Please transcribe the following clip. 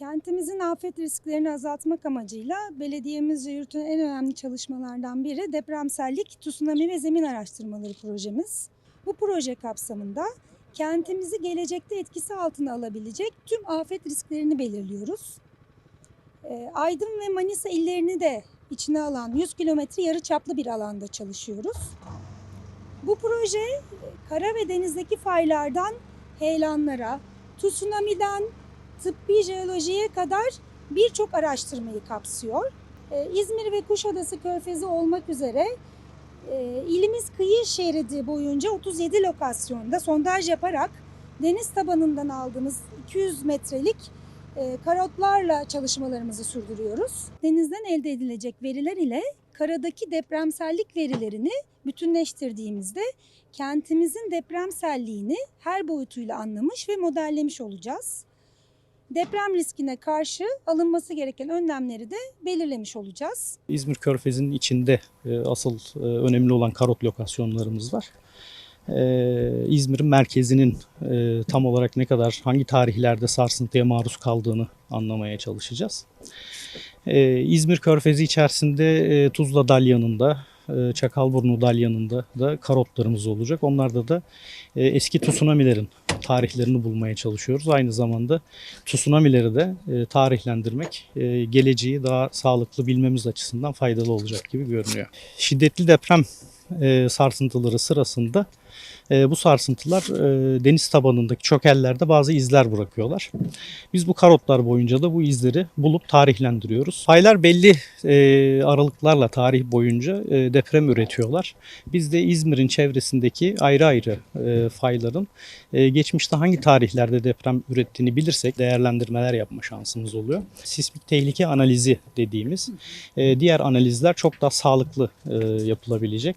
Kentimizin afet risklerini azaltmak amacıyla belediyemizce yürütülen en önemli çalışmalardan biri depremsellik, tsunami ve zemin araştırmaları projemiz. Bu proje kapsamında kentimizi gelecekte etkisi altına alabilecek tüm afet risklerini belirliyoruz. Ee, Aydın ve Manisa illerini de içine alan 100 kilometre yarı çaplı bir alanda çalışıyoruz. Bu proje e, kara ve denizdeki faylardan heyelanlara, tsunami'den tıbbi jeolojiye kadar birçok araştırmayı kapsıyor. Ee, İzmir ve Kuşadası Körfezi olmak üzere e, ilimiz kıyı şeridi boyunca 37 lokasyonda sondaj yaparak deniz tabanından aldığımız 200 metrelik e, karotlarla çalışmalarımızı sürdürüyoruz. Denizden elde edilecek veriler ile karadaki depremsellik verilerini bütünleştirdiğimizde kentimizin depremselliğini her boyutuyla anlamış ve modellemiş olacağız deprem riskine karşı alınması gereken önlemleri de belirlemiş olacağız. İzmir Körfezi'nin içinde e, asıl e, önemli olan karot lokasyonlarımız var. E, İzmir'in merkezinin tam olarak ne kadar, hangi tarihlerde sarsıntıya maruz kaldığını anlamaya çalışacağız. İzmir Körfezi içerisinde e, Tuzla Dalyanı'nda, Çakalburnu Dalyanı'nda da karotlarımız olacak. Onlarda da e, eski tsunamilerin tarihlerini bulmaya çalışıyoruz. Aynı zamanda tsunamileri de e, tarihlendirmek e, geleceği daha sağlıklı bilmemiz açısından faydalı olacak gibi görünüyor. Şiddetli deprem e, sarsıntıları sırasında e, bu sarsıntılar e, deniz tabanındaki çökellerde bazı izler bırakıyorlar. Biz bu karotlar boyunca da bu izleri bulup tarihlendiriyoruz. Faylar belli e, aralıklarla tarih boyunca e, deprem üretiyorlar. Biz de İzmir'in çevresindeki ayrı ayrı e, fayların e, geçmişte hangi tarihlerde deprem ürettiğini bilirsek değerlendirmeler yapma şansımız oluyor. Sismik tehlike analizi dediğimiz e, diğer analizler çok daha sağlıklı e, yapılabilecek.